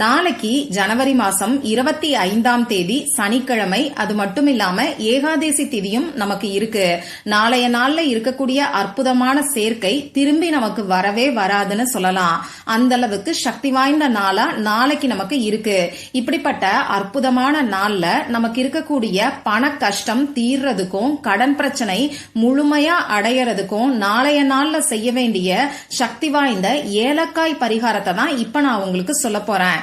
நாளைக்கு ஜனவரி மாசம் இருபத்தி ஐந்தாம் தேதி சனிக்கிழமை. அது மட்டும் இல்லாம ஏகாதேசி திதியும் நமக்கு இருக்கு. நாளைய நாள்ல இருக்கக்கூடிய அற்புதமான சேர்க்கை திரும்பி நமக்கு வரவே வராதுன்னு சொல்லலாம். அந்த அளவுக்கு சக்தி வாய்ந்த நாளா நாளைக்கு நமக்கு இருக்கு. இப்படிப்பட்ட அற்புதமான நாள்ல நமக்கு இருக்கக்கூடிய பண கஷ்டம் தீர்றதுக்கும் கடன் பிரச்சனை முழுமையா அடையறதுக்கும் நாளைய நாள்ல செய்ய வேண்டிய சக்தி வாய்ந்த ஏலக்காய் பரிகாரத்தை தான் இப்ப நான் உங்களுக்கு சொல்ல போறேன்.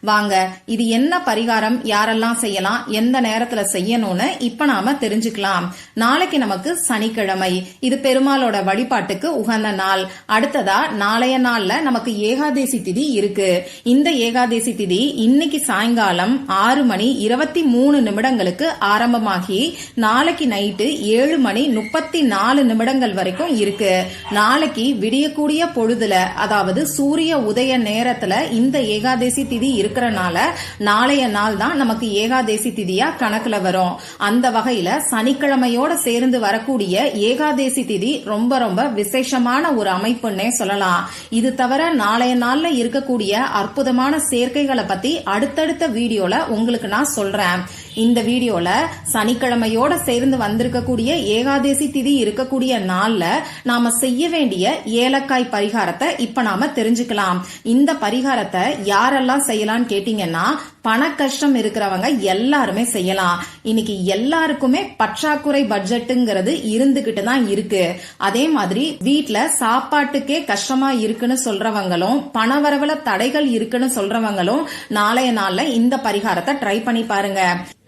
வாங்க இது என்ன பரிகாரம் யாரெல்லாம் செய்யலாம் எந்த நேரத்துல செய்யணும்னு இப்ப நாம தெரிஞ்சுக்கலாம். நாளைக்கு நமக்கு சனிக்கிழமை. இது பெருமாளோட வழிபாட்டுக்கு உகந்த நாள். அடுத்ததா நாளைய நாள்ல நமக்கு ஏகாதேசி திதி இருக்கு. இந்த ஏகாதேசி திதி இன்னைக்கு சாயங்காலம் ஆறு மணி இருபத்தி மூணு நிமிடங்களுக்கு ஆரம்பமாகி நாளைக்கு நைட்டு ஏழு மணி முப்பத்தி நாலு நிமிடங்கள் வரைக்கும் இருக்கு. நாளைக்கு விடியக்கூடிய பொழுதுல அதாவது சூரிய உதய நேரத்துல இந்த ஏகாதேசி திதி இருக்கு இருக்கிறனால நாளைய நாள் தான் நமக்கு ஏகாதேசி திதியா கணக்குல வரும். அந்த வகையில சனிக்கிழமையோட சேர்ந்து வரக்கூடிய ஏகாதேசி திதி ரொம்ப ரொம்ப விசேஷமான ஒரு அமைப்புன்னே சொல்லலாம். இது தவிர நாளைய நாள்ல இருக்கக்கூடிய அற்புதமான சேர்க்கைகளை பத்தி அடுத்தடுத்த வீடியோல உங்களுக்கு நான் சொல்றேன். இந்த வீடியோல சனிக்கிழமையோட சேர்ந்து வந்திருக்கக்கூடிய ஏகாதேசி திதி இருக்கக்கூடிய நாள்ல நாம செய்ய வேண்டிய ஏலக்காய் பரிகாரத்தை இப்ப நாம தெரிஞ்சுக்கலாம். இந்த பரிகாரத்தை யாரெல்லாம் செய்யலாம்னு கேட்டீங்கன்னா பண கஷ்டம் இருக்கிறவங்க எல்லாருமே செய்யலாம். இன்னைக்கு எல்லாருக்குமே பற்றாக்குறை பட்ஜெட்டுங்கிறது இருந்துகிட்டு தான் இருக்கு. அதே மாதிரி வீட்டுல சாப்பாட்டுக்கே கஷ்டமா இருக்குன்னு சொல்றவங்களும் பணவரவுல தடைகள் இருக்குன்னு சொல்றவங்களும் நாளைய நாள்ல இந்த பரிகாரத்தை ட்ரை பண்ணி பாருங்க.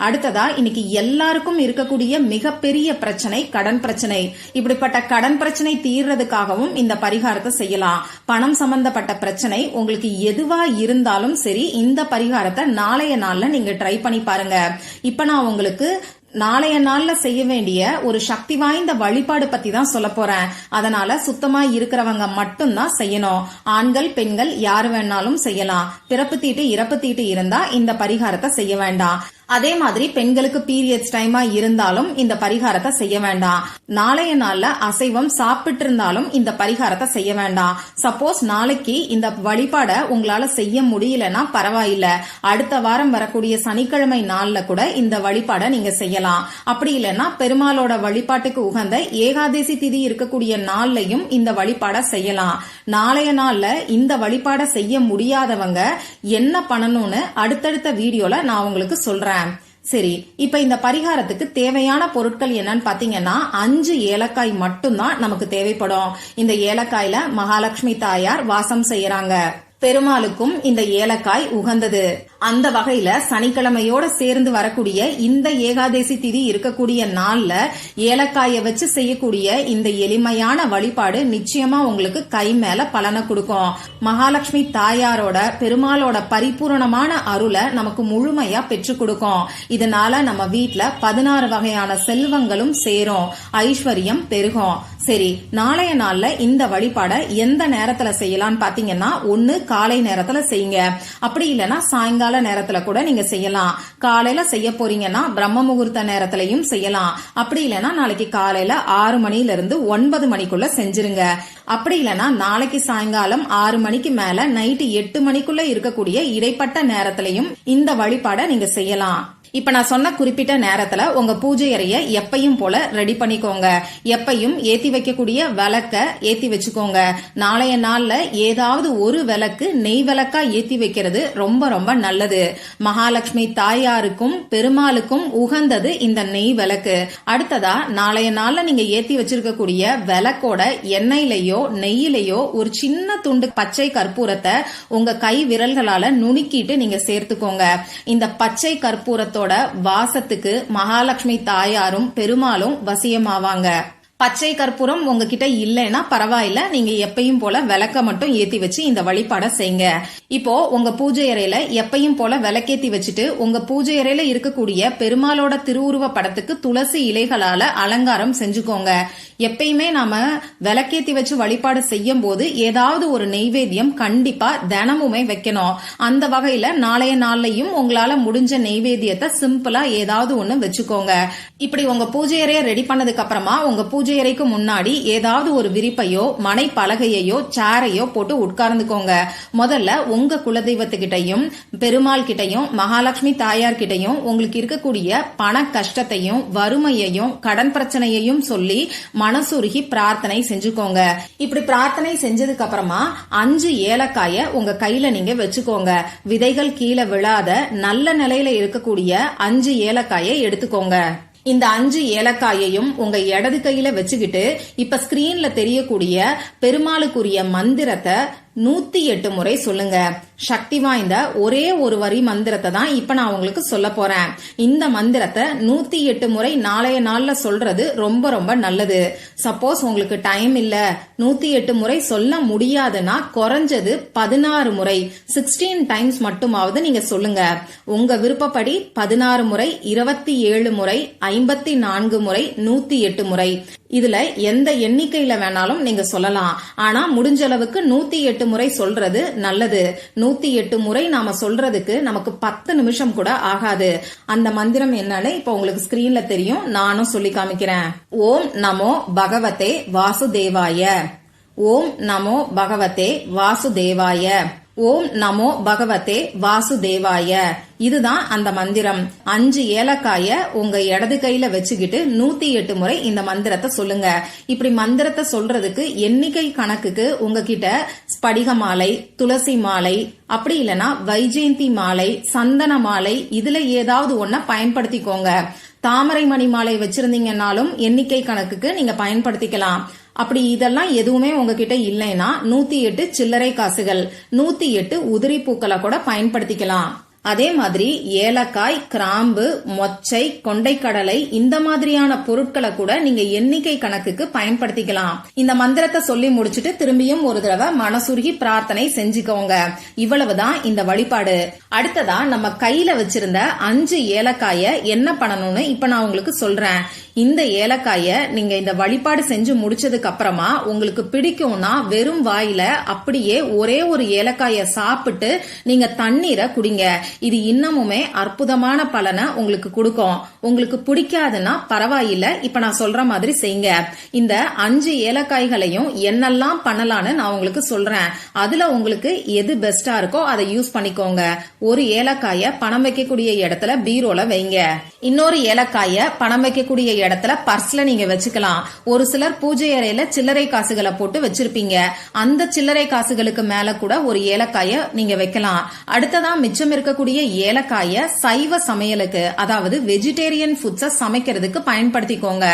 அடுத்ததா இன்னைக்கு எல்லாருக்கும் இருக்கக்கூடிய மிகப்பெரிய பிரச்சனை கடன் பிரச்சனை. இப்படிப்பட்ட கடன் பிரச்சனை தீர்றதுக்காகவும் இந்த பரிகாரத்தை செய்யலாம். பணம் சம்பந்தப்பட்ட பிரச்சனை உங்களுக்கு எதுவா இருந்தாலும் சரி இந்த பரிகாரத்தை நாளைய நாள்ல நீங்க ட்ரை பண்ணி பாருங்க. இப்ப நான் உங்களுக்கு நாளைய நாள்ல செய்ய வேண்டிய ஒரு சக்தி வாய்ந்த வழிபாடு பத்தி தான் சொல்ல போறேன். அதனால சுத்தமா இருக்கிறவங்க மட்டும்தான் செய்யணும். ஆண்கள் பெண்கள் யாரு வேணாலும் செய்யலாம். பிறப்பு தீட்டு இறப்பு தீட்டு இருந்தா இந்த பரிகாரத்தை செய்ய வேண்டாம். அதே மாதிரி பெண்களுக்கு பீரியட்ஸ் டைமா இருந்தாலும் இந்த பரிகாரத்தை செய்ய வேண்டாம். நாளைய நாள்ல அசைவம் சாப்பிட்டு இருந்தாலும் இந்த பரிகாரத்தை செய்ய வேண்டாம். சப்போஸ் நாளைக்கு இந்த வழிபாட உங்களால செய்ய முடியலன்னா பரவாயில்ல. அடுத்த வாரம் வரக்கூடிய சனிக்கிழமை நாள்ல கூட இந்த வழிபாட நீங்க செய்யலாம். அப்படி இல்லைன்னா பெருமாளோட வழிபாட்டுக்கு உகந்த ஏகாதேசி திதி இருக்கக்கூடிய நாள்லயும் இந்த வழிபாட செய்யலாம். நாளைய நாள்ல இந்த வழிபாட செய்ய முடியாதவங்க என்ன பண்ணணும்னு அடுத்தடுத்த வீடியோல நான் உங்களுக்கு சொல்றேன். சரி இப்ப இந்த பரிகாரத்துக்கு தேவையான பொருட்கள் என்னன்னு பாத்தீங்கன்னா அஞ்சு ஏலக்காய் மட்டும்தான் நமக்கு தேவைப்படும். இந்த ஏலக்காயில மகாலட்சுமி தாயார் வாசம் செய்யறாங்க. பெருமாளுக்கும் இந்த ஏலக்காய் உகந்தது. அந்த வகையில சனிக்கிழமையோட சேர்ந்து வரக்கூடிய இந்த ஏகாதேசி திதி இருக்கக்கூடிய நாள்ல ஏலக்காய வச்சு செய்யக்கூடிய இந்த எளிமையான வழிபாடு நிச்சயமா உங்களுக்கு கை மேல பலனை கொடுக்கும். மகாலட்சுமி தாயாரோட பெருமாளோட பரிபூரணமான அருளை நமக்கு முழுமையா பெற்று கொடுக்கும். இதனால நம்ம வீட்டுல பதினாறு வகையான செல்வங்களும் சேரும். ஐஸ்வர்யம் பெருகும். சரி நாளைய நாள்ல இந்த வழிபாடை எந்த நேரத்துல செய்யலாம்னு பாத்தீங்கன்னா ஒன்னு காலை நேரத்துல செய்யுங்க. அப்படி இல்லைன்னா சாயங்கால நேரத்துல கூட நீங்க செய்யலாம். காலையில செய்ய போறீங்கன்னா பிரம்ம முகூர்த்த நேரத்திலையும் செய்யலாம். அப்படி இல்லைன்னா நாளைக்கு காலையில ஆறு மணில இருந்து ஒன்பது மணிக்குள்ள செஞ்சிருங்க. அப்படி இல்லைன்னா நாளைக்கு சாயங்காலம் ஆறு மணிக்கு மேல நைட்டு எட்டு மணிக்குள்ள இருக்கக்கூடிய இடைப்பட்ட நேரத்திலையும் இந்த வழிபாடை நீங்க செய்யலாம். இப்ப நான் சொன்ன குறிப்பிட்ட நேரத்துல உங்க பூஜை அறைய எப்பையும் போல ரெடி பண்ணிக்கோங்க. எப்பையும் ஏத்தி வைக்கக்கூடிய விளக்க ஏத்தி வச்சுக்கோங்க. நாளைய நாள்ல ஏதாவது ஒரு விளக்கு நெய் விளக்கா ஏத்தி வைக்கிறது ரொம்ப ரொம்ப நல்லது. மகாலட்சுமி தாயாருக்கும் பெருமாளுக்கும் உகந்தது இந்த நெய் விளக்கு. அடுத்ததா நாளைய நாள்ல நீங்க ஏத்தி வச்சிருக்கக்கூடிய விளக்கோட எண்ணெயிலையோ நெய்யிலையோ ஒரு சின்ன துண்டு பச்சை கற்பூரத்தை உங்க கை விரல்களால நுணுக்கிட்டு நீங்க சேர்த்துக்கோங்க. இந்த பச்சை கற்பூரத்தோட வாசத்துக்கு மகாலட்சுமி தாயாரும் பெருமாளும் வசியமாவாங்க. பச்சை கற்பூரம் உங்ககிட்ட இல்லைன்னா பரவாயில்ல. நீங்க எப்பயும் போல விளக்க மட்டும் ஏத்தி வச்சு இந்த வழிபாடை செய்யுங்க இப்போ உங்க பூஜை அறையில எப்பயும் போல விளக்கேத்தி வச்சுட்டு உங்க பூஜை அறையில இருக்கக்கூடிய பெருமாளோட திருவுருவ படத்துக்கு துளசி இலைகளால அலங்காரம் செஞ்சுக்கோங்க. எப்பயுமே நாம விளக்கேத்தி வச்சு வழிபாடு செய்யும் போது ஏதாவது ஒரு நெய்வேத்தியம் கண்டிப்பா தினமுமே வைக்கணும். அந்த வகையில நாளைய நாள்லயும் உங்களால முடிஞ்ச நெய்வேத்தியத்தை சிம்பிளா ஏதாவது ஒண்ணு வச்சுக்கோங்க. இப்படி உங்க பூஜை அறைய ரெடி பண்ணதுக்கு அப்புறமா உங்க பூஜை பூஜை அறைக்கு முன்னாடி ஏதாவது ஒரு விரிப்பையோ மனை பலகையையோ சேரையோ போட்டு உட்கார்ந்துக்கோங்க. முதல்ல உங்க குலதெய்வத்துக்கிட்டையும் பெருமாள் கிட்டையும் மகாலட்சுமி தாயார் கிட்டையும் உங்களுக்கு இருக்கக்கூடிய பண கஷ்டத்தையும் வறுமையையும் கடன் பிரச்சனையையும் சொல்லி மனசுருகி பிரார்த்தனை செஞ்சுக்கோங்க. இப்படி பிரார்த்தனை செஞ்சதுக்கு அப்புறமா அஞ்சு ஏலக்காய உங்க கையில நீங்க வச்சுக்கோங்க. விதைகள் கீழே விழாத நல்ல நிலையில இருக்கக்கூடிய அஞ்சு ஏலக்காயை எடுத்துக்கோங்க. இந்த அஞ்சு ஏலக்காயையும் உங்க இடது கையில வச்சுக்கிட்டு இப்ப ஸ்கிரீன்ல தெரியக்கூடிய பெருமாளுக்குரிய மந்திரத்தை நூத்தி எட்டு முறை சொல்லுங்க. சக்தி வாய்ந்த ஒரே ஒரு வரி மந்திரத்தை தான் இப்ப நான் உங்களுக்கு சொல்ல போறேன். இந்த மந்திரத்தை நூத்தி எட்டு முறை நாளைய நாள்ல சொல்றது ரொம்ப ரொம்ப நல்லது. சப்போஸ் உங்களுக்கு டைம் இல்ல நூத்தி எட்டு முறை சொல்ல முடியாதுன்னா குறைஞ்சது பதினாறு முறை. சிக்ஸ்டீன் டைம்ஸ் மட்டுமாவது நீங்க சொல்லுங்க. உங்க விருப்பப்படி பதினாறு முறை இருபத்தி ஏழு முறை ஐம்பத்தி நான்கு முறை நூத்தி எட்டு முறை. இதுல எந்த எண்ணிக்கையில வேணாலும் நீங்க சொல்லலாம். ஆனா முடிஞ்ச அளவுக்கு நூத்தி எட்டு முறை சொல்றது நல்லது. நூத்தி எட்டு முறை நாம சொல்றதுக்கு நமக்கு பத்து நிமிஷம் கூட ஆகாது. அந்த மந்திரம் என்னன்னு இப்ப உங்களுக்கு ஸ்கிரீன்ல தெரியும். நானும் சொல்லி காமிக்கிறேன். ஓம் நமோ பகவதே வாசுதேவாய. ஓம் நமோ பகவதே வாசுதேவாய. ஓம் நமோ பகவதே வாசுதேவாய. இதுதான் அந்த மந்திரம். அஞ்சு ஏலக்காய உங்க இடது கையில வச்சுக்கிட்டு நூத்தி எட்டு முறை இந்த மந்திரத்தை சொல்லுங்க. இப்படி மந்திரத்தை சொல்றதுக்கு எண்ணிக்கை கணக்குக்கு உங்ககிட்ட ஸ்படிக மாலை துளசி மாலை அப்படி இல்லனா வைஜெயந்தி மாலை சந்தன மாலை இதுல ஏதாவது ஒன்ன பயன்படுத்திக்கோங்க. தாமரை மணி மாலை வச்சிருந்தீங்கன்னாலும் எண்ணிக்கை கணக்குக்கு நீங்க பயன்படுத்திக்கலாம். அப்படி இதெல்லாம் எதுவுமே உங்ககிட்ட இல்லைன்னா நூத்தி எட்டு சில்லறை காசுகள் நூத்தி எட்டு உதிரி பூக்களை கூட பயன்படுத்திக்கலாம். அதே மாதிரி ஏலக்காய் கிராம்பு மொச்சை கொண்டைக்கடலை இந்த மாதிரியான பொருட்களை கூட நீங்க எண்ணிக்கை கணக்குக்கு பயன்படுத்திக்கலாம். இந்த மந்திரத்தை சொல்லி முடிச்சுட்டு திரும்பியும் ஒரு தடவை மனசுருகி பிரார்த்தனை செஞ்சுக்கோங்க. இவ்வளவுதான் இந்த வழிபாடு. அடுத்ததா நம்ம கையில வச்சிருந்த அஞ்சு ஏலக்காய என்ன பண்ணணும்னு இப்ப நான் உங்களுக்கு சொல்றேன். இந்த ஏலக்காய நீங்க இந்த வழிபாடு செஞ்சு முடிச்சதுக்கு அப்புறமா உங்களுக்கு பிடிக்கும்னா வெறும் வாயில அப்படியே ஒரே ஒரு ஏலக்காய சாப்பிட்டு நீங்க தண்ணீரை குடிங்க. இது இன்னமுமே அற்புதமான பலனை உங்களுக்கு கொடுக்கும். உங்களுக்கு பிடிக்காதுன்னா பரவாயில்ல. இப்ப நான் சொல்ற மாதிரி செய்யுங்க. இந்த அஞ்சு ஏலக்காய்களையும் என்னெல்லாம் பண்ணலான்னு நான் உங்களுக்கு சொல்றேன். அதுல உங்களுக்கு எது பெஸ்டா இருக்கோ அதை யூஸ் பண்ணிக்கோங்க. ஒரு ஏலக்காய பணம் வைக்கக்கூடிய இடத்துல பீரோல வைங்க. இன்னொரு ஏலக்காய பணம் வைக்கக்கூடிய இடத்துல பர்ஸ்ல நீங்க வச்சுக்கலாம். ஒரு சிலர் பூஜை அறையில சில்லறை காசுகளை போட்டு வச்சிருப்பீங்க. அந்த சில்லறை காசுகளுக்கு மேல கூட ஒரு ஏலக்காய நீங்க வைக்கலாம். அடுத்ததா மிச்சம் இருக்கக்கூடிய ஏலக்காய சைவ சமையலுக்கு அதாவது வெஜிடேரியன் ஃபுட்ஸை சமைக்கிறதுக்கு பயன்படுத்திக்கோங்க.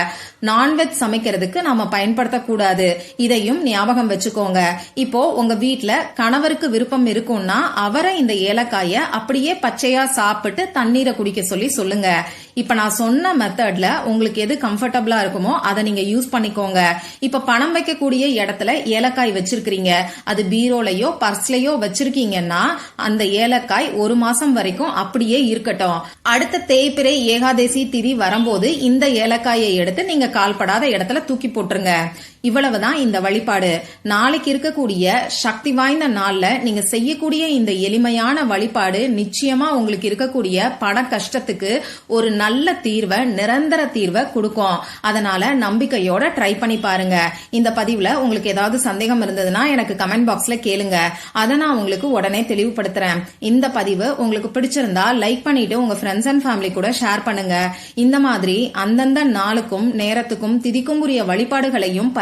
நான்வெஜ் சமைக்கிறதுக்கு நாம பயன்படுத்தக்கூடாது. இதையும் ஞாபகம் வச்சுக்கோங்க. இப்போ உங்க வீட்டுல கணவருக்கு விருப்பம் இருக்கும்னா அவரை இந்த ஏலக்காய அப்படியே பச்சையா சாப்பிட்டு தண்ணீரை குடிக்க சொல்லி சொல்லுங்க. இப்ப நான் சொன்ன மெத்தட்ல உங்களுக்கு எது கம்ஃபர்டபுளா இருக்குமோ அதை நீங்க யூஸ் பண்ணிக்கோங்க. இப்ப பணம் வைக்கக்கூடிய இடத்துல ஏலக்காய் வச்சிருக்கீங்க அது பீரோலையோ பர்ஸ்லயோ வச்சிருக்கீங்கன்னா அந்த ஏலக்காய் ஒரு மாசம் வரைக்கும் அப்படியே இருக்கட்டும். அடுத்த தேய்பிரை ஏகாதசி திதி வரும்போது இந்த ஏலக்காயை எடுத்து நீங்க கால்படாத இடத்துல தூக்கி போட்டுருங்க. இவ்வளவுதான் இந்த வழிபாடு. நாளைக்கு இருக்கக்கூடிய சக்தி வாய்ந்த நாள்ல நீங்க செய்யக்கூடிய இந்த எளிமையான வழிபாடு நிச்சயமா உங்களுக்கு இருக்கக்கூடிய பண கஷ்டத்துக்கு ஒரு நல்ல தீர்வை நிரந்தர தீர்வை கொடுக்கும். அதனால நம்பிக்கையோட ட்ரை பண்ணி பாருங்க. இந்த பதிவுல உங்களுக்கு ஏதாவது சந்தேகம் இருந்ததுன்னா எனக்கு கமெண்ட் பாக்ஸ்ல கேளுங்க. அதை நான் உங்களுக்கு உடனே தெளிவுபடுத்துறேன். இந்த பதிவு உங்களுக்கு பிடிச்சிருந்தா லைக் பண்ணிட்டு உங்க ஃப்ரெண்ட்ஸ் அண்ட் ஃபேமிலி கூட ஷேர் பண்ணுங்க. இந்த மாதிரி அந்தந்த நாளுக்கும் நேரத்துக்கும் திதிக்கும் உரிய வழிபாடுகளையும்